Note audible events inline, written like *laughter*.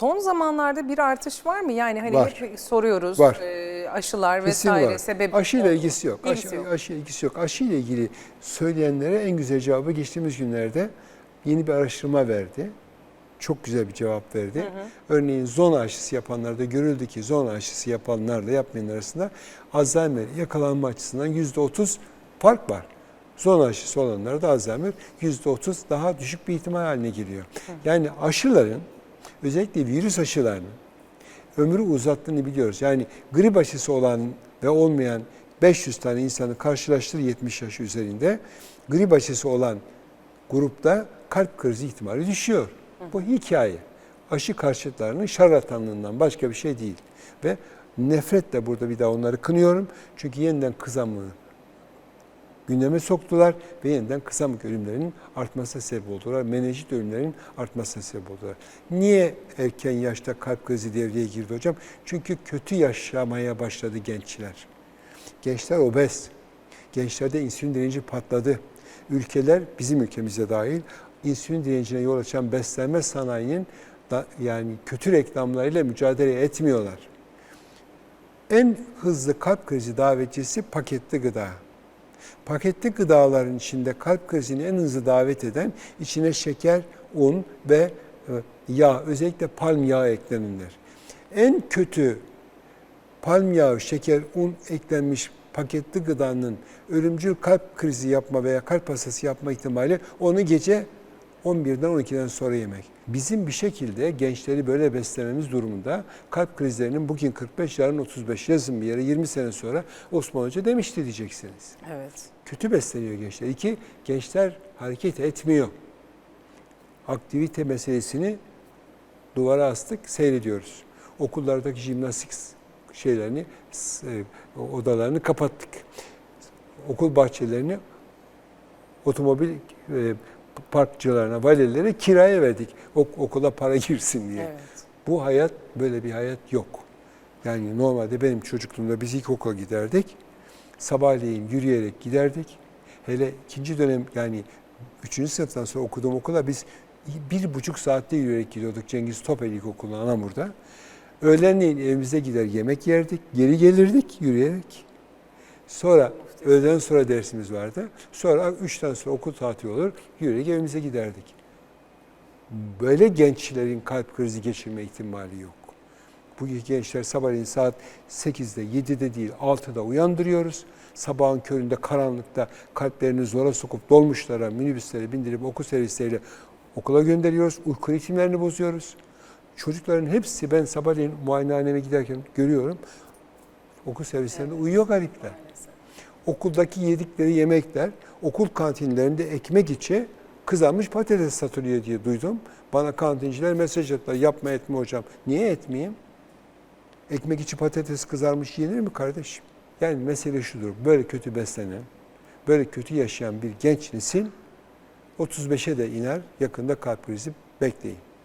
Son zamanlarda bir artış var mı? Yani hani Var. hep soruyoruz Var. e, aşılar Kesin vesaire var. sebep Aşıyla ilgisi yok. İlgisi Aşı, yok. aşı ilgisi yok. Aşıyla ilgili söyleyenlere en güzel cevabı geçtiğimiz günlerde yeni bir araştırma verdi. Çok güzel bir cevap verdi. Örneğin zona aşısı yapanlarda görüldü ki zona aşısı yapanlarla yapmayan arasında Alzheimer yakalanma açısından %30 fark var. Zona aşısı olanlarda Alzheimer %30 daha düşük bir ihtimal haline geliyor. Yani aşıların özellikle virüs aşılarının ömrü uzattığını biliyoruz. Yani grip aşısı olan ve olmayan 500 tane insanı karşılaştır 70 yaş üzerinde. Grip aşısı olan grupta kalp krizi ihtimali düşüyor. Bu hikaye. Aşı karşıtlarının şarlatanlığından başka bir şey değil. Ve nefretle burada bir daha onları kınıyorum. Çünkü yeniden kızamığı gündeme soktular ve yeniden kızamık ölümlerinin artmasına sebep oldular. Menenjit ölümlerinin artmasına sebep oldular. Niye erken yaşta kalp krizi devreye girdi hocam? Çünkü kötü yaşamaya başladı gençler. Gençler obez. Gençlerde insülin direnci patladı. Ülkeler bizim ülkemize dahil insülin direncine yol açan beslenme sanayinin da, yani kötü reklamlarıyla mücadele etmiyorlar. En hızlı kalp krizi davetçisi paketli gıda. Paketli gıdaların içinde kalp krizini en hızlı davet eden içine şeker, un ve e, yağ, özellikle palm yağı eklenenler. En kötü palm yağı, şeker, un eklenmiş paketli gıdanın ölümcül kalp krizi yapma veya kalp hastası yapma ihtimali onu gece 11'den 12'den sonra yemek. Bizim bir şekilde gençleri böyle beslememiz durumunda kalp krizlerinin bugün 45, yarın 35, yazın bir yere 20 sene sonra Osman Hoca demişti diyeceksiniz Evet. kötü besleniyor gençler. İki, gençler hareket etmiyor. Aktivite meselesini duvara astık, seyrediyoruz. Okullardaki jimnastik şeylerini, e, odalarını kapattık. Okul bahçelerini otomobil e, parkçılarına, valilere kiraya verdik. Ok- okula para *laughs* girsin diye. Evet. Bu hayat, böyle bir hayat yok. Yani normalde benim çocukluğumda biz ilkokula giderdik. Sabahleyin yürüyerek giderdik. Hele ikinci dönem yani üçüncü sınıftan sonra okuduğum okula biz bir buçuk saatte yürüyerek gidiyorduk Cengiz Topel İlkokulu'na Anamur'da. Öğlenleyin evimize gider yemek yerdik, geri gelirdik yürüyerek. Sonra öğleden sonra dersimiz vardı. Sonra üçten sonra okul tatili olur, yürüyerek evimize giderdik. Böyle gençlerin kalp krizi geçirme ihtimali yok. Bu gençler sabahleyin saat 8'de, 7'de değil 6'da uyandırıyoruz. Sabahın köründe karanlıkta kalplerini zora sokup dolmuşlara, minibüslere bindirip okul servisleriyle okula gönderiyoruz. Uyku ritimlerini bozuyoruz. Çocukların hepsi ben sabahleyin muayenehaneme giderken görüyorum. Okul servislerinde uyuyor garipler. Okuldaki yedikleri yemekler okul kantinlerinde ekmek içi kızarmış patates satılıyor diye duydum. Bana kantinciler mesaj attılar. Yapma etme hocam. Niye etmeyeyim? Ekmek içi patates kızarmış yenir mi kardeşim? Yani mesele şudur. Böyle kötü beslenen, böyle kötü yaşayan bir genç nesil 35'e de iner. Yakında kalp krizi bekleyin.